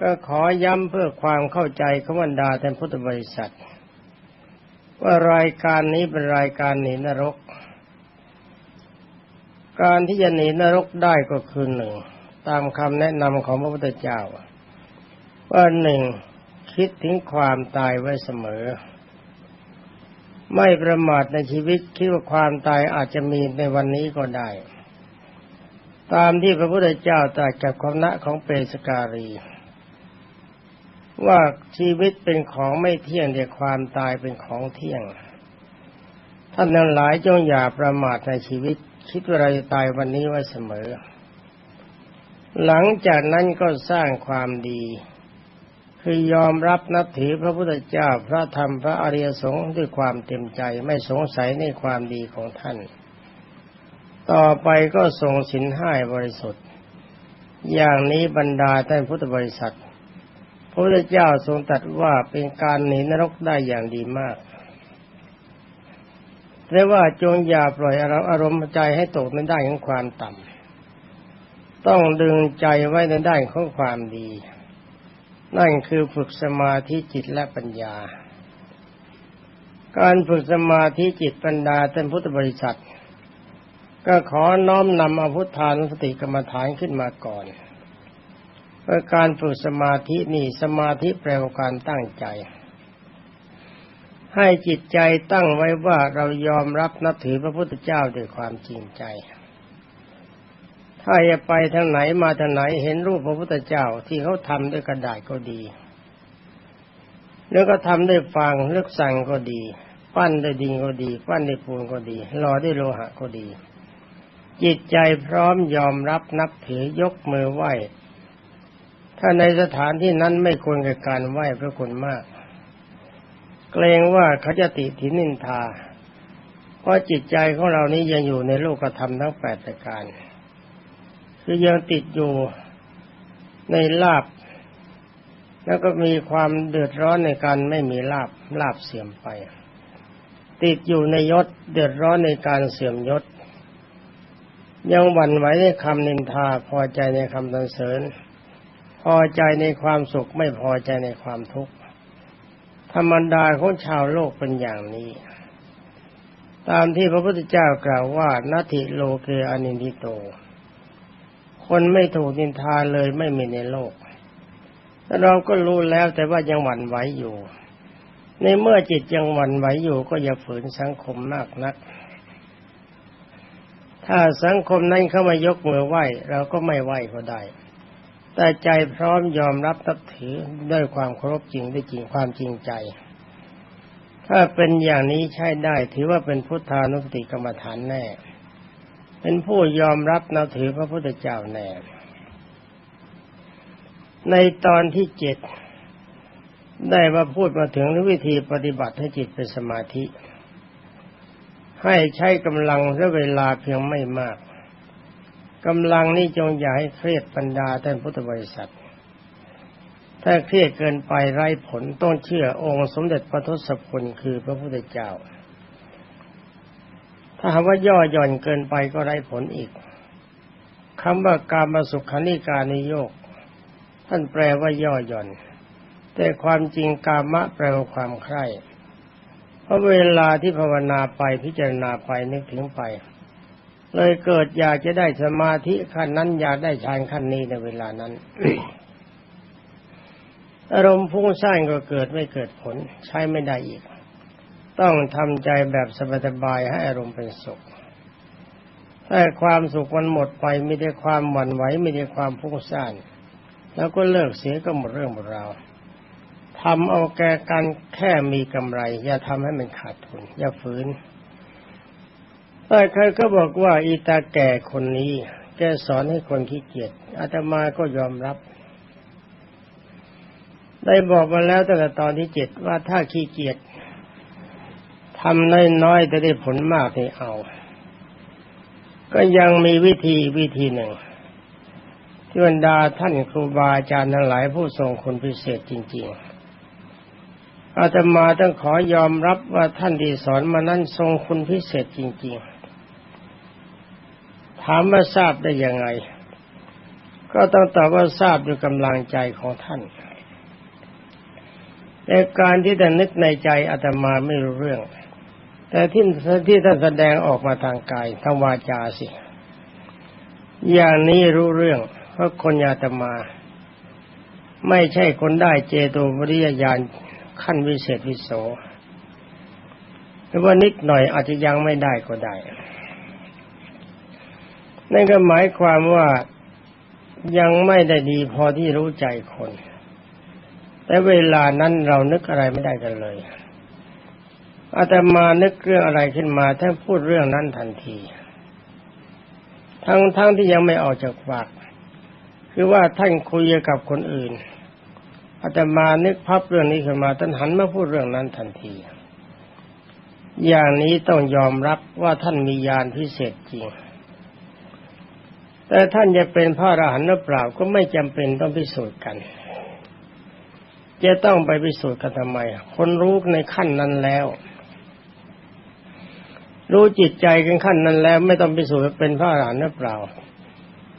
ก็ขอย้ำเพื่อความเข้าใจขบรรดาแทนพุทธบริษัท ว่ารายการนี้เป็นรายการหนีนรก การที่จะหนีนรกได้ก็คือหนึ่ง ตามคำแนะนำของพระพุทธเจ้า ว่าหนึ่งคิดถึงความตายไว้เสมอ ไม่ประมาทในชีวิตคิดว่าความตายอาจจะมีในวันนี้ก็ได้ ตามที่พระพุทธเจ้าตรัสกับคณะของเปสการี ว่าชีวิตเป็นของไม่เที่ยงแต่ความตายเป็นของเที่ยง ท่านทั้งหลายจงอย่าประมาทในชีวิต คิดว่าเราจะตายวันนี้ไว้เสมอ หลังจากนั้นก็สร้างความดี คือยอมรับนับถือพระพุทธเจ้าพระธรรมพระอริยสงฆ์ด้วยความเต็มใจไม่สงสัยในความดีของท่าน ต่อไปก็ทรงสินห้าบริสุทธิ์ อย่างนี้บรรดาท่านพุทธบริษัท ระพุทธเจ้าทรงตรัสว่าเป็นการหนีนรกได้อย่างดีมากแต่ว่าจงอย่าปล่อยอารมณ์ใจให้ตกในด้านของความต่ำ ต้องดึงใจไว้ในด้านของความดี นั่นคือฝึกสมาธิจิตและปัญญา การฝึกสมาธิจิตปัญญาท่านพุทธบริษัท ก็ขอน้อมนำอภุธานุสติกรรมฐานขึ้นมาก่อน การฝึกสมาธินี่สมาธิแปลว่าการตั้งใจ ให้จิตใจตั้งไว้ว่าเรายอมรับนับถือพระพุทธเจ้าด้วยความจริงใจ ถ้าจะไปทางไหนมาทางไหนเห็นรูปพระพุทธเจ้าที่เขาทำด้วยกระดาษก็ดี แล้วก็ทำด้วยฟางเลือกสั่งก็ดี ปั้นด้วยดินก็ดี ปั้นด้วยปูนก็ดีหล่อด้วยโลหะก็ดีจิตใจพร้อมยอมรับนับถือยกมือไหว้ ถ้าในสถานที่นั้นไม่ควรกับการไหว้พระคุณมาก เกรงว่าเขาจะติถินินทา เพราะจิตใจของเรานี้ยังอยู่ในโลกธรรมทั้งแปดประการ คือยังติดอยู่ในลาบ แล้วก็มีความเดือดร้อนในการไม่มีลาบลาบเสื่อมไป ติดอยู่ในยศเดือดร้อนในการเสื่อมยศ ยังหวั่นไหวในคำนินทาพอใจในคำสรรเสริญ อใจในความสุขไม่พอใจในความทุกข์ธรรมดาของชาวโลกเป็นอย่างนี้ ตามที่พระพุทธเจ้ากล่าวว่านาทิโลเกอนินิโต คนไม่ถูกนินทาเลยไม่มีในโลกแต่เราก็รู้แล้วแต่ว่ายังหวั่นไหวอยู่ ในเมื่อจิตยังหวั่นไหวอยู่ก็อย่าฝืนสังคมมากนัก ถ้าสังคมนั้นเข้ามายกมือไหวเราก็ไม่ไหวก็ได้ แต่ใจพร้อมยอมรับตับถือด้วยความเคารพจริงด้วยจริงความจริงใจ ถ้าเป็นอย่างนี้ใช้ได้ ถือว่าเป็นพุทธานุสติกรรมฐานแน่ เป็นผู้ยอมรับนับถือพระพุทธเจ้าแน่ ในตอนที่เจ็ดได้มาพูดมาถึงวิธีปฏิบัติให้จิตเป็นสมาธิ ให้ใช้กำลังและเวลาเพียงไม่มาก กำลังนี้จงอย่าให้เครียดปัญญาท่านพุทธบริษัท ถ้าเครียดเกินไปไร้ผลต้องเชื่อองค์สมเด็จพระทศพลคือพระพุทธเจ้า ถ้าหากว่าย่อหย่อนเกินไปก็ไร้ผลอีกคำว่าการมาสุขานิการนิโยก ท่านแปลว่าย่อหย่อน แต่ความจริงกามะแปลว่าความใคร่เพราะเวลาที่ภาวนาไปพิจารณาไปนึกถึงไป เลยเกิดอยากจะได้สมาธิขั้นนั้นอยากได้ฌานขั้นนี้ในเวลานั้น อารมณ์พุ่งสร้างก็เกิดไม่เกิดผล ใช้ไม่ได้อีก ต้องทำใจแบบสบายๆให้อารมณ์เป็นสุขถ้าความสุขมันหมดไปไม่ได้ความหวั่นไหวไม่ได้ความพุ่งซ่านแล้วก็เลิกเสียก็หมดเรื่องหมดราวทำเอาแก่กันแค่มีกำไร อย่าทำให้มันขาดทุน อย่าฝืน แต่ใครก็บอกว่าอีตาแก่คนนี้ แกสอนให้คนขี้เกียจอาตมาก็ยอมรับ ได้บอกมาแล้วตั้งแต่ตอนที่เจ็ดว่าถ้าขี้เกียจทำน้อยๆจะได้ผลมากที่เอา ก็ยังมีวิธีวิธีหนึ่ง ที่บรรดาท่านครูบาอาจารย์ทั้งหลายผู้ทรงคุณพิเศษจริง ๆ อาตมาต้องขอยอมรับว่าท่านที่สอนมานั้นทรงคุณพิเศษจริง ๆามว่าทราบได้ยังไง ก็ต้องตอบว่าทราบด้วยกำลังใจของท่านแต่การที่ท่นึกในใจอาตมาไม่รู้เรื่อง แต่ที่ที่ท่านแสดงออกมาทางกายทางวาจาสิ อย่างนี้รู้เรื่องเพราะคนอาตมา ไม่ใช่คนได้เจโตวริยญาณขั้นวิเศษวิโสหรือว่านิดหน่อยอาจจะยังไม่ได้ก็ได้ นั่นก็หมายความว่ายังไม่ได้ดีพอที่รู้ใจคน แต่เวลานั้นเรานึกอะไรไม่ได้กันเลยอาตมานึกเรื่องอะไรขึ้นมาท่านพูดเรื่องนั้นทันที ทั้งทั้งที่ยังไม่ออกจากปากคือว่าท่านคุยกับคนอื่นอาตมานึกพับเรื่องนี้ขึ้นมาท่านหันมาพูดเรื่องนั้นทันที อย่างนี้ต้องยอมรับว่าท่านมีญาณพิเศษจริง แต่ท่านจะเป็นพระอรหันต์หรือเปล่าก็ไม่จำเป็นต้องพิสูจน์กัน จะต้องไปพิสูจน์กันทำไม คนรู้ในขั้นนั้นแล้ว รู้จิตใจกันขั้นนั้นแล้ว ไม่ต้องพิสูจน์เป็นพระอรหันต์หรือเปล่า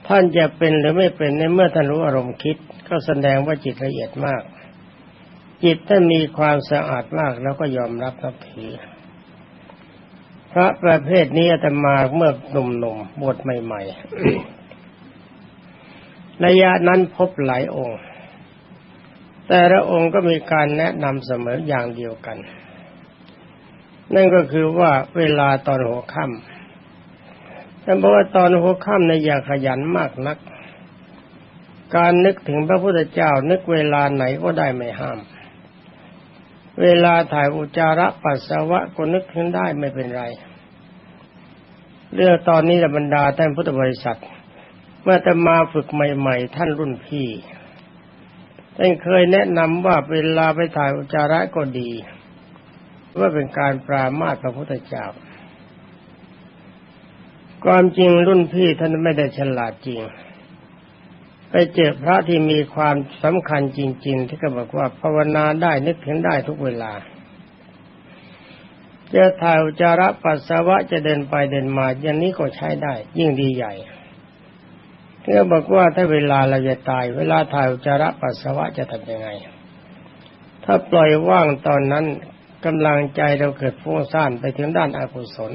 ท่านจะเป็นหรือไม่เป็นในเมื่อท่านรู้อารมณ์คิด ก็แสดงว่าจิตละเอียดมาก จิตท่ามีความสะอาดมากแล้วก็ยอมรับนับถือพระประเภทนี้อาตมาเมื่อหนุ่มๆบวชใหม่ ๆ ระยะนั้นพบหลายองค์ แต่ละองค์ก็มีการแนะนำเสมออย่างเดียวกัน นั่นก็คือว่าเวลาตอนหัวค่ำแต่บอกว่าตอนหัวค่ำในอย่าขยันมากนัก การนึกถึงพระพุทธเจ้านึกเวลาไหนก็ได้ไม่ห้าม เวลาถ่ายอุจาระปัสสาวะก็นึกถึงได้ไม่เป็นไร เรื่องตอนนี้บรรดาท่านพุทธบริษัท เมื่อจะมาฝึกใหม่ ๆ ท่านรุ่นพี่ท่านเคยแนะนำว่าเวลาไปถ่ายอุจจาระก็ดีว่าเป็นการปรามาสพระพุทธเจ้า ความจริงรุ่นพี่ท่านไม่ได้ฉลาดจริง ไปเจอพระที่มีความสำคัญจริง ๆ ที่ก็บอกว่าภาวนาได้นึกถึงได้ทุกเวลาจะถ่ายอุจจาระปัสสาวะจะเดินไปเดินมาอย่างนี้ก็ใช้ได้ ยิ่งดีใหญ่ ที่เขาบอกว่าถ้าเวลาเราจะตาย เวลาถ่ายอุจจาระปัสสาวะจะทำยังไง ถ้าปล่อยว่างตอนนั้นกำลังใจเราเกิดฟุ้งซ่านไปถึงด้านอากุศล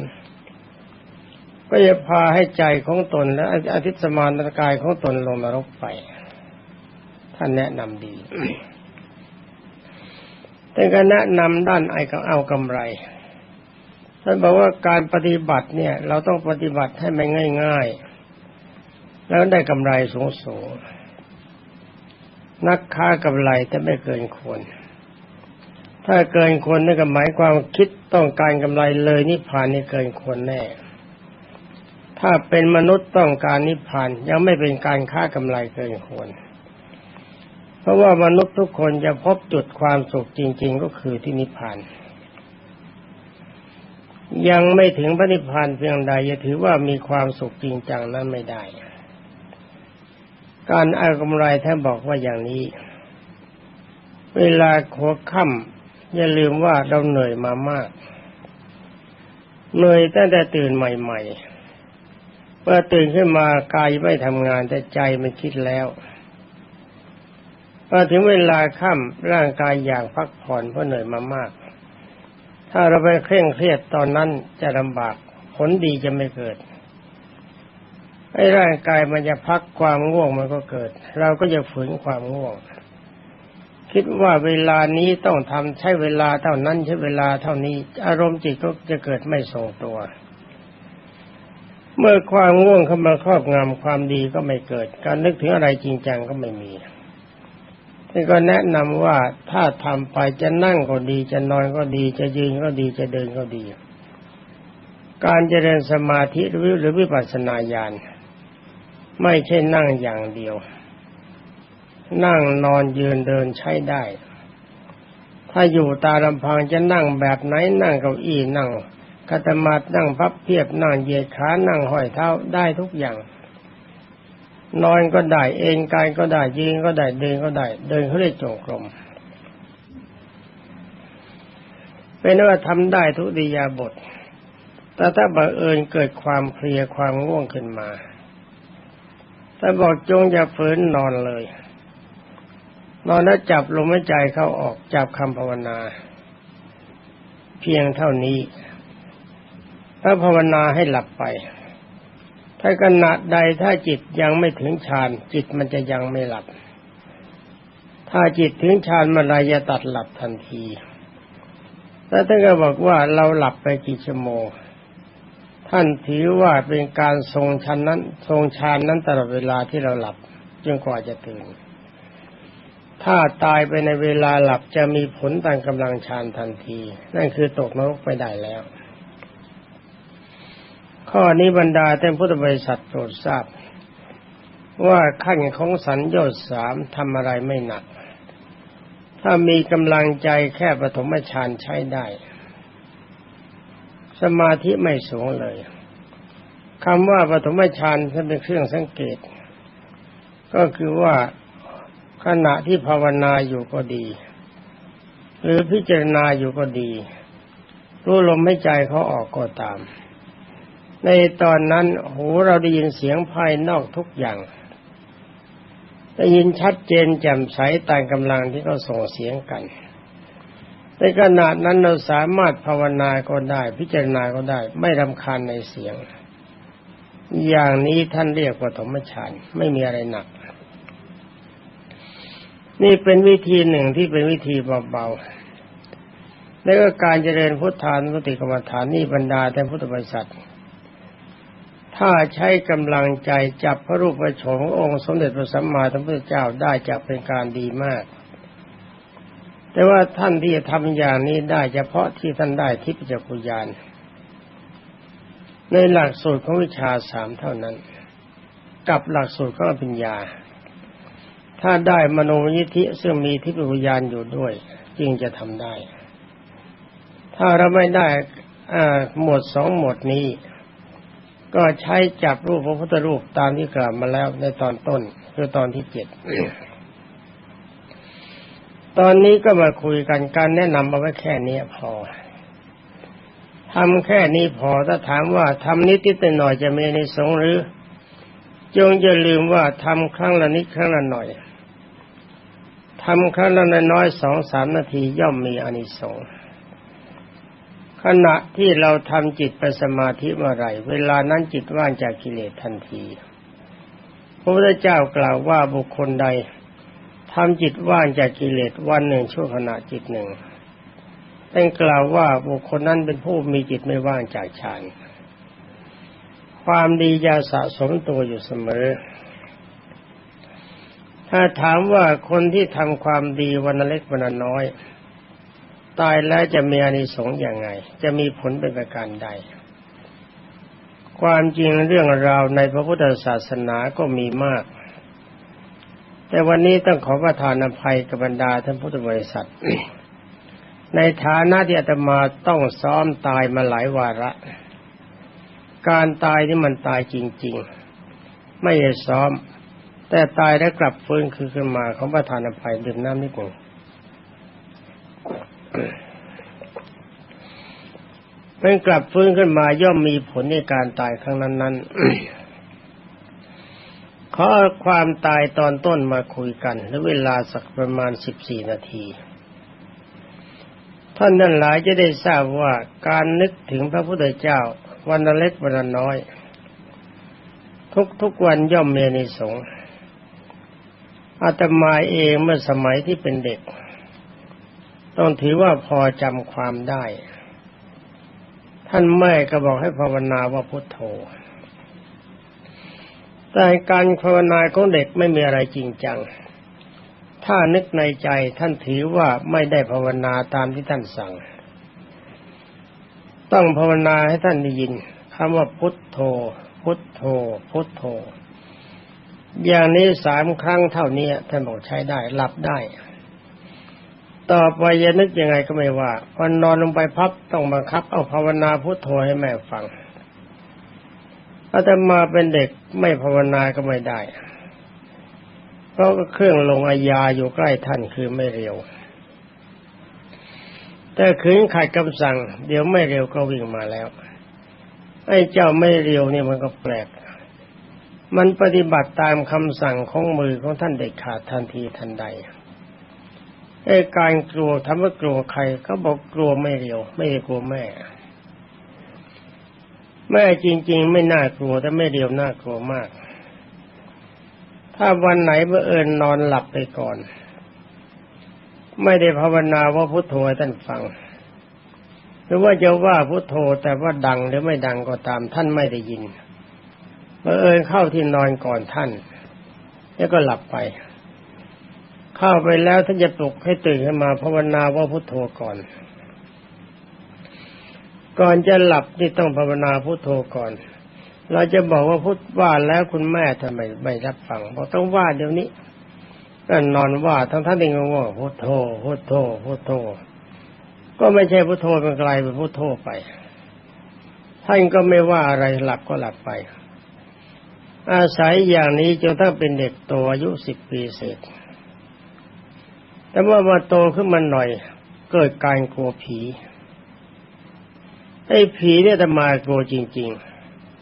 ก็จะพาให้ใจของตนและอาทิตสมานกายของตนลงนรกไปท่านแนะนำดีแต่ก็แนะนำด้านไอ้ก็เอากำไรท่านบอกว่าการปฏิบัติเนี่ย เราต้องปฏิบัติให้มันง่าย ๆ แล้วได้กำไรสูงสูงนักค้ากำไรแต่ไม่เกินควร ถ้าเกินควรนั่นก็หมายความคิดต้องการกำไรเลยนิพพานนี่เกินควรแน่ ถ้าเป็นมนุษย์ต้องการนิพพานยังไม่เป็นการค้ากำไรเกินควร เพราะว่ามนุษย์ทุกคนจะพบจุดความสุขจริง ๆ ก็คือที่นิพพานยังไม่ถึงพระนิพพานเพียงใดจะถือว่ามีความสุขจริงจังนั้นไม่ได้ การเอากำไรท่านบอกว่าอย่างนี้ เวลาหัวค่ำอย่าลืมว่าเราเหนื่อยมามากเหนื่อยตั้งแต่ตื่นใหม่ๆเมื่อตื่นขึ้นมากายไม่ทำงานแต่ใจมันคิดแล้วพอถึงเวลาค่ำร่างกายอยากพักผ่อนเพราะเหนื่อยมามาก ถ้าเราไปเคร่งเครียดตอนนั้นจะลำบากผลดีจะไม่เกิด ให้ร่างกายมันจะพักความง่วงมันก็เกิด เราก็จะฝืนความง่วง คิดว่าเวลานี้ต้องทำใช้เวลาเท่านั้นใช้เวลาเท่านี้ อารมณ์จิตก็จะเกิดไม่ทรงตัว เมื่อความง่วงเข้ามาครอบงำความดีก็ไม่เกิด การนึกถึงอะไรจริงจังก็ไม่มีที่ก็แนะนำว่าถ้าทำไปจะนั่งก็ดี จะนอนก็ดี จะยืนก็ดีจะเดินก็ดี การเจริญสมาธิหรือหรือวิปัสสนาญาณ ไม่ใช่นั่งอย่างเดียว นั่งนอนยืนเดินใช้ได้ ถ้าอยู่ตาลำพังจะนั่งแบบไหนนั่งเก้าอี้นั่งกัตมาดนั่งพับเพียบนั่งเหยียดขานั่งห้อยเท้าได้ทุกอย่าง นอนก็ได้เองกายก็ได้ยืนก็ได้เดินก็ได้ เดินเขาเรียกจงกรมเป็นว่าทำได้ทุกดิยาบท แต่ถ้าบังเอิญเกิดความเพลียความง่วงขึ้นมา แต่บอกจงอย่าฝืนนอนเลย นอนแล้วจับลมหายใจเข้าออกจับคำภาวนา เพียงเท่านี้ ถ้าภาวนาให้หลับไป ถ้าขณะใดถ้าจิตยังไม่ถึงฌานจิตมันจะยังไม่หลับ ถ้าจิตถึงฌานมันไรจะตัดหลับทันที แล้วท่านก็บอกว่าเราหลับไปกี่ชั่วโมง ท่านถือว่าเป็นการทรงชันนั้น ทรงฌานนั้นตลอดเวลาที่เราหลับจนกว่าจะตื่น ถ้าตายไปในเวลาหลับจะมีผลต่ามกำลังฌานทันที นั่นคือตกนรกไปได้แล้ว ข้อนี้บรรดาท่านพุทธบริษัทโปรดทราบ ว่าขั้นของสัญญาสามทำอะไรไม่หนัก ถ้ามีกำลังใจแค่ปฐมฌานใช้ได้ สมาธิไม่สูงเลยคำว่าปฐมฌานเป็นเครื่องสังเกต ก็คือว่าขณะที่ภาวนาอยู่ก็ดี หรือพิจารณาอยู่ก็ดี รู้ลมให้ใจเขาออกก็ตาม ในตอนนั้นหูเราได้ยินเสียงภายนอกทุกอย่างได้ยินชัดเจนแจ่มใสตามกำลังที่เขาส่งเสียงกัน ในขณะนั้นเราสามารถภาวนาก็ได้ พิจารณาก็ได้ ไม่รำคาญในเสียง อย่างนี้ท่านเรียกว่าธรรมฌานไม่มีอะไรหนัก นี่เป็นวิธีหนึ่งที่เป็นวิธีเบาๆแล้วก็การเจริญพุทธานุสติกรรมฐานนี่บรรดาแต่พุทธบริษัท ถ้าใช้กำลังใจจับพระรูปพระโฉมองค์สมเด็จพระสัมมาสัมพุทธเจ้าได้จะเป็นการดีมาก แต่ว่าท่านที่จะทำอย่างนี้ได้เฉพาะที่ท่านได้ทิพยจักุญาณในหลักสูตรของวิชาสามเท่านั้น กับหลักสูตรของปัญญา ถ้าได้มโนยิธิซึ่งมีทิพยจักุญาณอยู่ด้วย จึงจะทำได้ ถ้าเราไม่ได้หมวดสองหมวดนี้ ก็ใช้จับรูปพระพุทธรูปตามที่กล่าวมาแล้วในตอนต้นคือตอนที่เจ็ด ตอนนี้ก็มาคุยกันการแนะนำเอาไว้แค่นี้พอทำแค่นี้พอถ้าถามว่าทำนิดนิดหน่อยจะมีในสงหรือ จงอย่าลืมว่าทำครั้งละนิดครั้งละหน่อยทำครั้งละน้อยสองสามนาทีย่อมมีอานิสงส์ขณะที่เราทำจิตเป็นสมาธิเมื่อไรเวลานั้นจิตว่างจากกิเลสทันที พระพุทธเจ้ากล่าวว่าบุคคลใด ทำจิตว่างจากกิเลสวันหนึ่งชั่วขณะจิตหนึ่งเป็นกล่าวว่าบุคคลนั้นเป็นผู้มีจิตไม่ว่างจากฌานความดีจะสะสมตัวอยู่เสมอ ถ้าถามว่าคนที่ทำความดีวันเล็กวันน้อย ตายแล้วจะมีอานิสงส์อย่างไง จะมีผลเป็นประการใด ความจริงเรื่องราวในพระพุทธศาสนาก็มีมาก แต่วันนี้ต้องขอประทานอภัยกับบรรดาท่านพุทธบริษัท ในฐานะที่อาตมาต้องซ้อมตายมาหลายวาระ การตายที่มันตายจริง ๆ ไม่ได้ซ้อม แต่ตายแล้วกลับฟื้นคือขึ้นมาของประทานอภัยดื่มน้ำนิดหนึ่งเป็นกลับฟื้นขึ้นมาย่อมมีผลในการตายครั้งนั้นๆ ขอความตายตอนต้นมาคุยกันและเวลาสักประมาณสิบสี่นาทีท่านนั้นหลายจะได้ทราบว่าการนึกถึงพระพุทธเจ้าวันละเล็กวันละน้อย ทุกทุกวันย่อมมีในสงอาตมาเองเมื่อสมัยที่เป็นเด็ก ต้องถือว่าพอจำความได้ ท่านแม่ก็บอกให้ภาวนาว่าพุทโธ แต่การภาวนาของเด็กไม่มีอะไรจริงจัง ถ้านึกในใจท่านถือว่าไม่ได้ภาวนาตามที่ท่านสั่ง ต้องภาวนาให้ท่านได้ยินคำว่าพุทโธ พุทโธ พุทโธ อย่างนี้สามครั้งเท่านี้ท่านบอกใช้ได้หลับได้ ต่อไปจะนึกยังไงก็ไม่ว่าพอนอนลงไปพับต้องบังคับ เอาภาวนาพุทโธให้แม่ฟัง อาตมาเป็นเด็กไม่ภาวนาก็ไม่ได้ เพราะเครื่องลงอาญาอยู่ใกล้ท่านคือไม่เร็ว แต่ขืนขัดคำสั่ง เดี๋ยวไม่เร็วก็วิ่งมาแล้ว ไอ้เจ้าไม่เร็วเนี่ยมันก็แปลก มันปฏิบัติตามคำสั่งของมือของท่านเด็ดขาดทันทีทันใดไอ้การกลัวทำว่ากลัวใครเขาบอกกลัวไม่เร็ว ไม่กลัวแม่ แม่จริง ๆ ไม่น่ากลัวแต่ไม่เดียวน่ากลัวมาก ถ้าวันไหนเมื่อเอิญนอนหลับไปก่อน ไม่ได้ภาวนาว่าพุทโธให้ท่านฟัง หรือว่าจะว่าพุทโธแต่ว่าดังหรือไม่ดังก็ตามท่านไม่ได้ยินเมื่อเอิญเข้าที่นอนก่อนท่าน แล้วก็หลับไป เข้าไปแล้วท่านจะปลุกให้ตื่นขึ้นมาภาวนาว่าพุทโธก่อน ก่อนจะหลับนี่ต้องภาวนาพุทโธก่อน เราจะบอกว่าพุทว่าแล้วคุณแม่ทำไมไม่รับฟังบอกต้องว่าเดี๋ยวนี้ก็นอนว่าทั้งท่านเองก็ว่าพุทโธพุทโธพุทโธ ก็ไม่ใช่พุทโธเป็นไกลเป็นพุทโธไปท่านก็ไม่ว่าอะไรหลับก็หลับไป อาศัยอย่างนี้จนถ้าเป็นเด็กโตอายุสิบปีเศษแต่ว่ามาโตขึ้นมาหน่อย เกิดการกลัวผี ไอ้ผีเนี่ยจะมากลัวจริง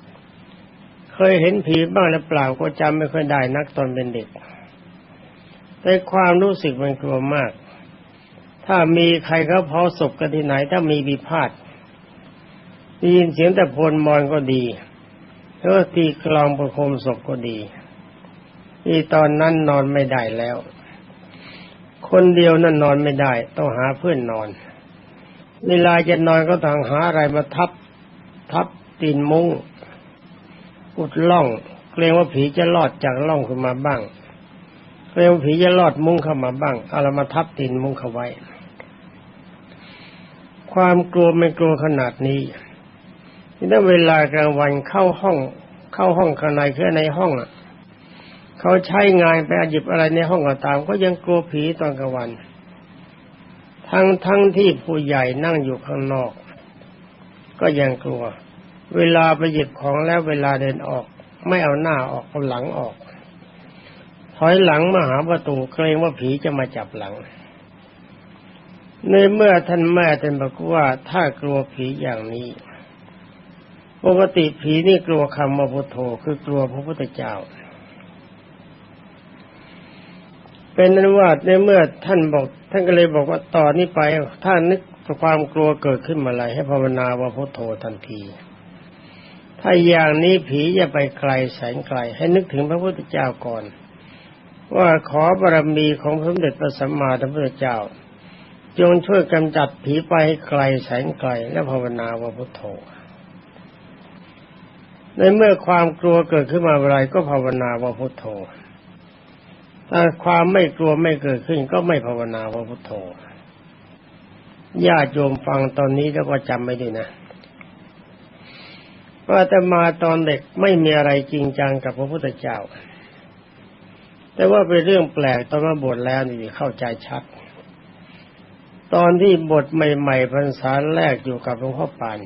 ๆ เคยเห็นผีบ้างหรือเปล่าก็จำไม่ค่อยได้นักตอนเป็นเด็ก แต่ความรู้สึกมันกลัวมาก ถ้ามีใครเขาเผาศพกันที่ไหน ถ้ามีบิพาทได้ยินเสียงแต่พลมอนก็ดีแล้วตีกลองประโคมศพก็ดีที่ตอนนั้นนอนไม่ได้แล้ว คนเดียวนั่นนอนไม่ได้ ต้องหาเพื่อนนอน เวลาจะนอนก็ต้องหาอะไรมาทับ ทับตีนมุ้งอุดล่อง เกรงว่าผีจะลอดจากล่องขึ้นมาบ้าง เกรงว่าผีจะลอดมุ้งเข้ามาบ้างเอาละมาทับตีนมุ้งเข้าไว้ ความกลัวไม่กลัวขนาดนี้ถ้าเวลากลางวันเข้าห้อง เข้าห้องข้างในคือในห้องอะเขาใช้งานไปหยิบอะไรในห้องก็ตาม ก็ยังกลัวผีตอนกลางวัน ทั้งทั้งที่ผู้ใหญ่นั่งอยู่ข้างนอก ก็ยังกลัว เวลาไปหยิบของแล้วเวลาเดินออก ไม่เอาหน้าออกเอาหลังออก ถอยหลังมาหาประตูเกรงว่าผีจะมาจับหลัง ในเมื่อท่านแม่ท่านบอกว่าถ้ากลัวผีอย่างนี้ ปกติผีนี่กลัวคำว่าพุทโธคือกลัวพระพุทธเจ้า เป็นนั้นว่าในเมื่อท่านบอก ท่านก็เลยบอกว่าต่อนนี้ไปถ้านึกความกลัวเกิดขึ้นมาอะไรให้ภาวนาว่าพุทโธทันที ถ้าอย่างนี้ผีจะไปไกลแสนไกล ให้นึกถึงพระพุทธเจ้าก่อน ว่าขอบารมีของพระสมเด็จพระสัมมาสัมพุทธเจ้า จงช่วยกำจัดผีไปให้ไกลแสนไกล และภาวนาว่าพุทโธในเมื่อความกลัวเกิดขึ้นมาอะไรก็ภาวนาว่าพุทโธ ถ้าความไม่กลัวไม่เกิดขึ้น ก็ไม่ภาวนาว่าพุทโธญาติโยมฟังตอนนี้แล้วก็จำไม่ได้นะว่าแต่มาตอนเด็กไม่มีอะไรจริงจังกับพระพุทธเจ้า แต่ว่าเป็นเรื่องแปลกตอนมาบวชแล้วนี่เข้าใจชัด ตอนที่บทใหม่ๆพรรษาแรกอยู่กับหลวงพ่อปาน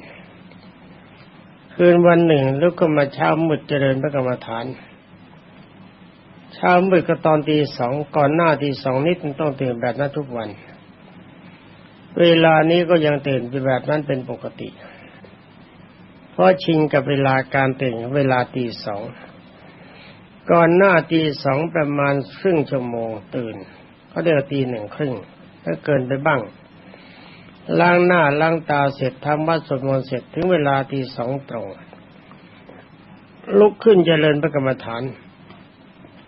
คืนวันหนึ่งลุกขึ้นมาเช้ามืดเจริญพระกรรมฐาน เช้ามืดก็ตอนตีสองก่อนหน้าตีสองนิดต้องตื่นแบบนั้นทุกวัน เวลานี้ก็ยังตื่นแบบนั้นเป็นปกติ เพราะชิงกับเวลาการตื่นเวลาตีสองก่อนหน้าตีสองประมาณครึ่งชั่วโมงตื่นเขาเดือตีหนึ่งครึ่งถ้าเกินไปบ้างล้างหน้าล้างตาเสร็จทำวัดสวดมนต์เสร็จถึงเวลาตีสองตรงลุกขึ้นเจริญพระกรรมฐาน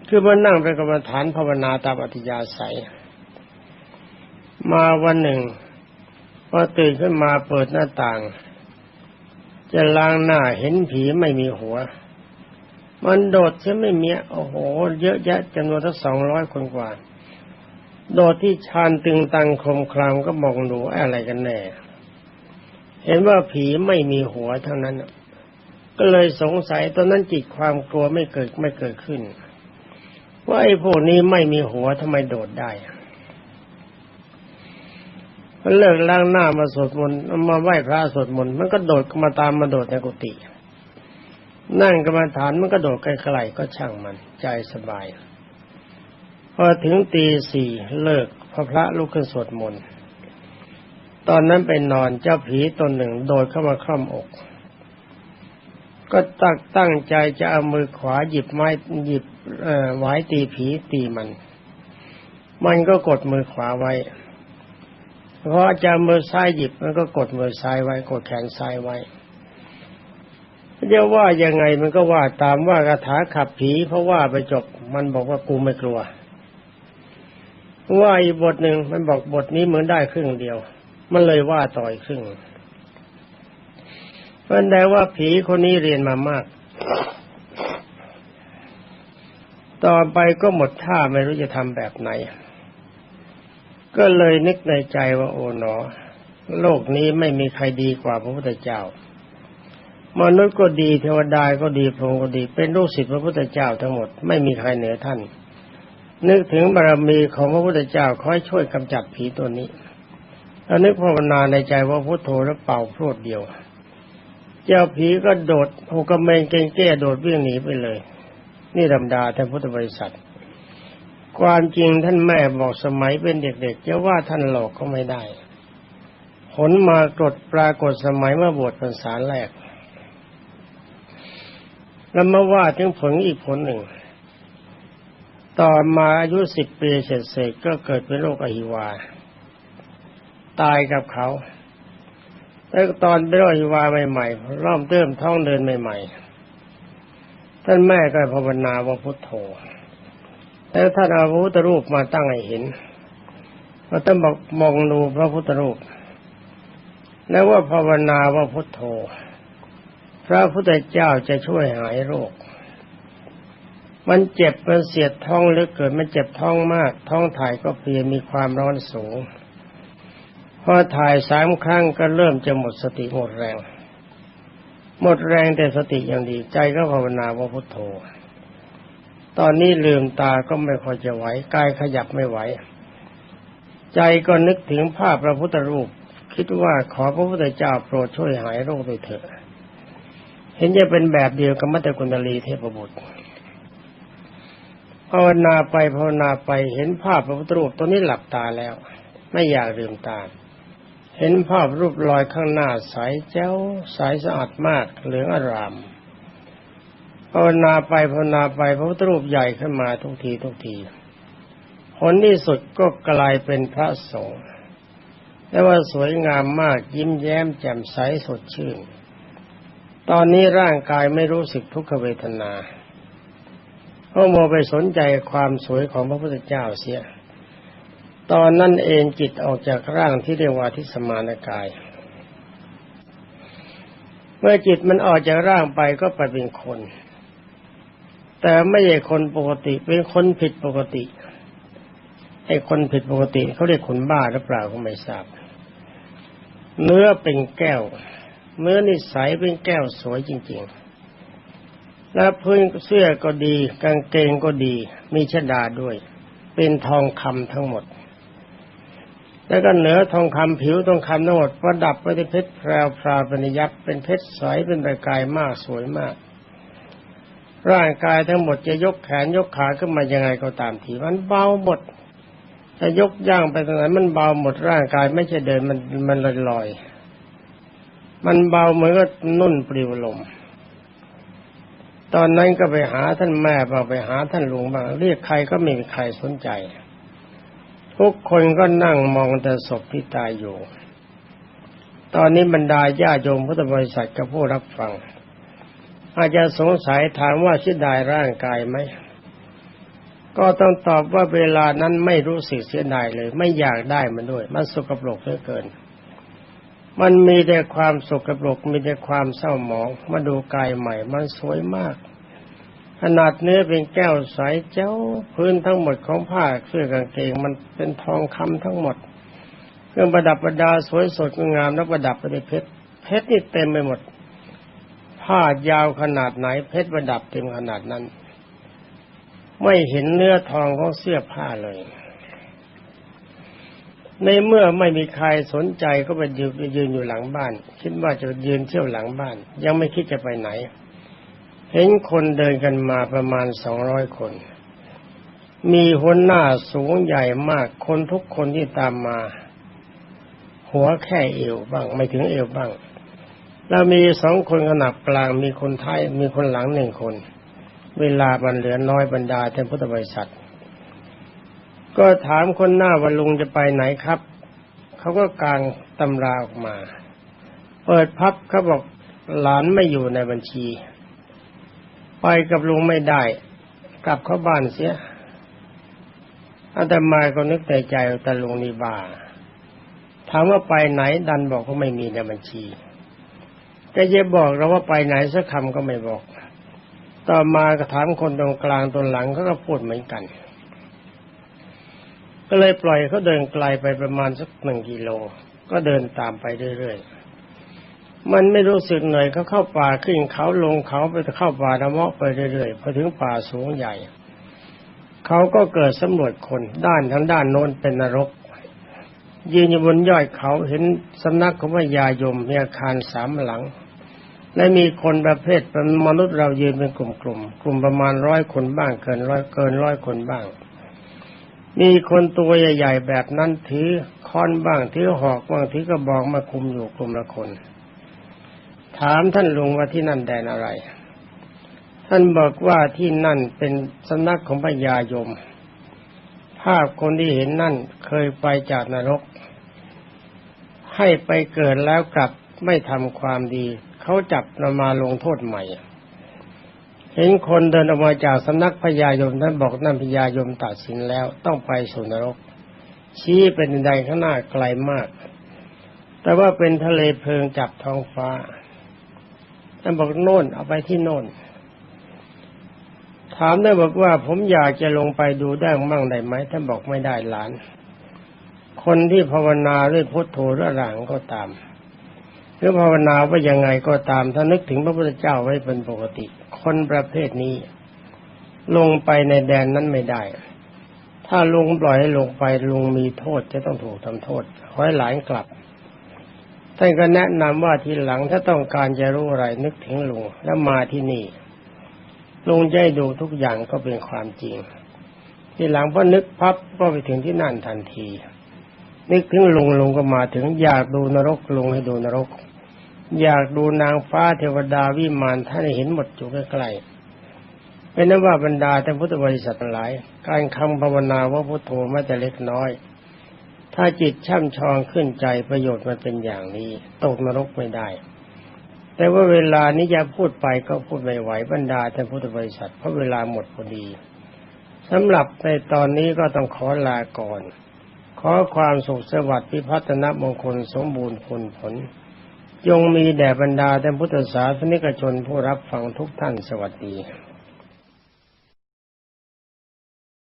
คือมานั่งเป็นกรรมฐานภาวนาตามอธิยาศัย มาวันหนึ่งพอตื่นขึ้นมาเปิดหน้าต่าง จะล้างหน้าเห็นผีไม่มีหัว มันโดดใช่ไม่มีโอ้โห เยอะแยะจำนวนทั้งสองร้อยคนกว่า โดดที่ชานตึงตังคมคลามก็มองดูอะไรกันแน่ เห็นว่าผีไม่มีหัวทั้งนั้นก็เลยสงสัยตอนนั้นจิตความกลัวไม่เกิดไม่เกิดขึ้น ว่าไอ้พวกนี้ไม่มีหัวทำไมโดดได้มันเลิกล้างหน้ามาสวดมนต์มาไหว้พระสวดมนต์มันก็โดดมาตามมาโดดในกุฏินั่งกรรมฐานมันก็โดดไกลๆก็ช่างมัน ใจสบาย พอถึงตีสี่เลิกพระพระลุกขึ้นสวดมนต์ตอนนั้นไปนอนเจ้าผีตนหนึ่งโดดเข้ามาคล่อมอก ก็ตั้งตั้งใจจะเอามือขวาหยิบไม้หยิบ เอ่อไว้ตีผีตีมัน มันก็กดมือขวาไว้พอจะมือซ้ายหยิบมันก็กดมือซ้ายไว้ กดแขนซ้ายไว้จะว่ายังไงมันก็ว่าตามว่าคาถาขับผีเพราะว่าไปจบมันบอกว่ากูไม่กลัว ว่าอีกบทหนึ่งมันบอกบทนี้เหมือนได้ครึ่งเดียว มันเลยว่าต่อยครึ่งเพราะแต่ว่าผีคนนี้เรียนมามาก ต่อไปก็หมดท่าไม่รู้จะทำแบบไหน ก็เลยนึกในใจว่าโอ๋หนอ โลกนี้ไม่มีใครดีกว่าพระพุทธเจ้ามนุษย์ก็ดีเทวดาก็ดีพรหมก็ดี เป็นลูกศิษย์พระพุทธเจ้าทั้งหมดไม่มีใครเหนือท่าน นึกถึงบารมีของพระพุทธเจ้าคอยช่วยกำจัดผีตัวนี้แล้วนึกภาวนาในใจว่าพุทโธแล้วเป่าพรวดเดียว เจ้าผีก็โดดหกระเมงเก่งแก้โดดวิ่งหนีไปเลย นี่ธรรมดาท่านพุทธบริษัท ความจริงท่านแม่บอกสมัยเป็นเด็กๆจะว่าท่านหลอกก็ไม่ได้ผลมากดปรากฏสมัยเมื่อบวชพรรษาแรก แล้วมาว่าถึงผลอีกผลหนึ่ง ต่อมาอายุสิบปีเสร็จๆก็เกิดเป็นโรคอหิวา ตายกับเขาแล้วตอนเป็นโรคอหิวาใหม่ๆร่อมเติมท้องเดินใหม่ ๆ ท่านแม่ก็ภาวนาว่าพุทโธแล้วท่านเอาพระพุทธรูปมาตั้งให้เห็นเราต้องบอกมองดูพระพุทธรูป แล้วว่าภาวนาว่าพุทโธ พระพุทธเจ้าจะช่วยหายโรค มันเจ็บมันเสียดท้องหรือเกิดมันเจ็บท้องมาก ท้องถ่ายก็เพียมีความร้อนสูง พอถ่ายสามครั้งก็เริ่มจะหมดสติหมดแรง หมดแรงแต่สติยังดี ใจก็ภาวนาว่าพุทโธ ตอนนี้ลืมตาก็ไม่ค่อยจะไหวกายขยับไม่ไหว ใจก็นึกถึงภาพพระพุทธรูป คิดว่าขอพระพุทธเจ้าโปรดช่วยหายโรคด้วยเถอะ เห็นจะเป็นแบบเดียวกับมัตตกุณลีเทพบุตรภาวนาไปภาวนาไปเห็นภาพพระพุทธรูปตัวนี้หลับตาแล้ว ไม่อยากลืมตา เห็นภาพรูปลอยข้างหน้าใสเจ้าใสสะอาดมากเหลืองอารามภาวนาไปภาวนาไปพระพุทธรูปใหญ่ขึ้นมาทุกทีทุกทีผลที่สุดก็กลายเป็นพระสงฆ์และว่าสวยงามมากยิ้มแย้มแจ่มใสสดชื่น ตอนนี้ร่างกายไม่รู้สึกทุกขเวทนาเพราะโมไปสนใจความสวยของพระพุทธเจ้าเสีย ตอนนั้นเองจิตออกจากร่างที่เรียกว่าทิสมานกาย เมื่อจิตมันออกจากร่างไปก็ไปเป็นคน แต่ไม่ใช่คนปกติเป็นคนผิดปกติไอ้คนผิดปกติเขาเรียกคนบ้าหรือเปล่าก็ไม่ทราบ เนื้อเป็นแก้ว เนื้อนิสัยเป็นแก้วสวยจริง ๆ และพื้นเสื้อก็ดี กางเกงก็ดี มีชดาด้วย เป็นทองคำทั้งหมด แล้วก็เหนือทองคำผิวทองคำทั้งหมดประดับไปด้วยเพชรแพรวพราปนิยับเป็นเพชรใสเป็นประกายมากสวยมาก ร่างกายทั้งหมดจะยกแขนยกขาขึ้นมายังไงก็ตามทีมันเบาหมดจะยกย่างไปตรงไหนมันเบาหมดร่างกายไม่ใช่เดินมันมันลอยลอยมันเบาเหมือนกับนุ่นปลิวลม ตอนนั้นก็ไปหาท่านแม่บ้างไปหาท่านลุงบ้างเรียกใครก็ไม่มีใครสนใจ ทุกคนก็นั่งมองแต่ศพที่ตายอยู่ ตอนนี้บรรดาญาโยมพุทธบริษัทกับผู้รับฟัง อาจจะสงสัยถามว่าเสียดายร่างกายไหม ก็ต้องตอบว่าเวลานั้นไม่รู้สึกเสียดายเลย ไม่อยากได้มันด้วย มันสกปรกเหลือเกิน มันมีแต่ความสกปรกมีแต่ความเศร้าหมอง มาดูกายใหม่ มันสวยมาก ขนาดเนื้อเป็นแก้วใสเจ้า พื้นทั้งหมดของผ้าเสื้อกางเกงมันเป็นทองคำทั้งหมด เครื่องประดับประดาสวยสดงามแล้วประดับไปด้วยเพชรเพชรนี่เต็มไปหมด ผ้ายาวขนาดไหน เพชรประดับเต็มขนาดนั้น ไม่เห็นเนื้อทองของเสื้อผ้าเลย ในเมื่อไม่มีใครสนใจก็ไปยืนยืนอยู่หลังบ้าน คิดว่าจะยืนเที่ยวหลังบ้าน ยังไม่คิดจะไปไหน เห็นคนเดินกันมาประมาณสองร้อยคน มีหัวหน้าสูงใหญ่มาก คนทุกคนที่ตามมา หัวแค่เอวบ้าง ไม่ถึงเอวบ้างเรามีสองคนขนาบกลาง มีคนท้าย มีคนหลังหนึ่งคน เวลาบันเหลือน้อยบรรดาท่านพุทธบริษัท ก็ถามคนหน้าว่าลุงจะไปไหนครับ เขาก็กางตำราออกมา เปิดพับเขาบอกหลานไม่อยู่ในบัญชี ไปกับลุงไม่ได้ กลับเข้าบ้านเสียอาตมาก็นึกในใจแต่ลุงนี่บ้าถามว่าไปไหนดันบอกว่าไม่มีในบัญชีก็จะบอกเราว่าไปไหนสักคำก็ไม่บอก ต่อมาก็ถามคนตรงกลางตรงหลังเขาก็พูดเหมือนกัน ก็เลยปล่อยเขาเดินไกลไปประมาณสักหนึ่งกิโล ก็เดินตามไปเรื่อยๆ มันไม่รู้สึกเหนื่อยเขาเข้าป่าขึ้นเขาลงเขาไปเข้าป่าละเมาะไปเรื่อยๆพอถึงป่าสูงใหญ่ เขาก็เกิดสำรวจคนด้านทั้งด้านโน้นเป็นนรก ยืนอยู่บนยอดเขาเห็นสำนักของพระยายมมีอาคารสามหลัง และมีคนประเภทเป็นมนุษย์เรายืนเป็นกลุ่มๆกลุ่มประมาณร้อยคนบ้างเกินร้อยเกินร้อยคนบ้าง มีคนตัวใหญ่ๆแบบนั้นถือค้อนบ้างถือหอกบ้างถือกระบอกมาคุมอยู่กลุ่มละคน ถามท่านลุงว่าที่นั่นแดนอะไร ท่านบอกว่าที่นั่นเป็นสำนักของพญายม ภาพคนที่เห็นนั่นเคยไปจากนรก ให้ไปเกิดแล้วกลับไม่ทำความดี เขาจับนำมาลงโทษใหม่ เห็นคนเดินออกมาจากสำนักพญายมท่านบอกนั่นพญายมตัดสินแล้วต้องไปสู่นรก ชี้เป็นใดข้างหน้าไกลมาก แต่ว่าเป็นทะเลเพลิงจับท้องฟ้า ท่านบอกโน่นเอาไปที่โน่น ถามได้บอกว่า ผมอยากจะลงไปดูได้มั่งได้ไหมท่านบอกไม่ได้หลาน คนที่ภาวนาด้วยพุทโธระหลังก็ตามหรือภาวนาว่ายังไงก็ตาม ถ้านึกถึงพระพุทธเจ้าไว้เป็นปกติ คนประเภทนี้ ลงไปในแดนนั้นไม่ได้ ถ้าลุงปล่อยให้ลงไปลุงมีโทษจะต้องถูกทำโทษขอให้หลานกลับ ท่านก็แนะนำว่าทีหลังถ้าต้องการจะรู้อะไรนึกถึงลุงแล้วมาที่นี่ลุงจะให้ดูทุกอย่างก็เป็นความจริง ทีหลังพอนึกพับก็ไปถึงที่นั่นทันที นึกถึงลุงลุงก็มาถึงอยากดูนรกลุงให้ดูนรก อยากดูนางฟ้าเทวดาวิมานท่านเห็นหมดอยู่ใกล้ๆเป็นนั้นว่าบรรดาท่านพุทธบริษัทหลาย การคำภาวนาว่าพุทโธไม่แต่เล็กน้อย ถ้าจิตช่ำชองขึ้นใจประโยชน์มันเป็นอย่างนี้ตกนรกไม่ได้ แต่ว่าเวลานี้จะพูดไปก็พูดไม่ไหวบรรดาท่านพุทธบริษัทเพราะเวลาหมดพอดีสำหรับในตอนนี้ก็ต้องขอลาก่อน ขอความสุขสวัสดิ์พิพัฒนมงคลสมบูรณ์ผลผล จงมีแด่บรรดาท่านพุทธศาสนิกชนผู้รับฟังทุกท่านสวัสดี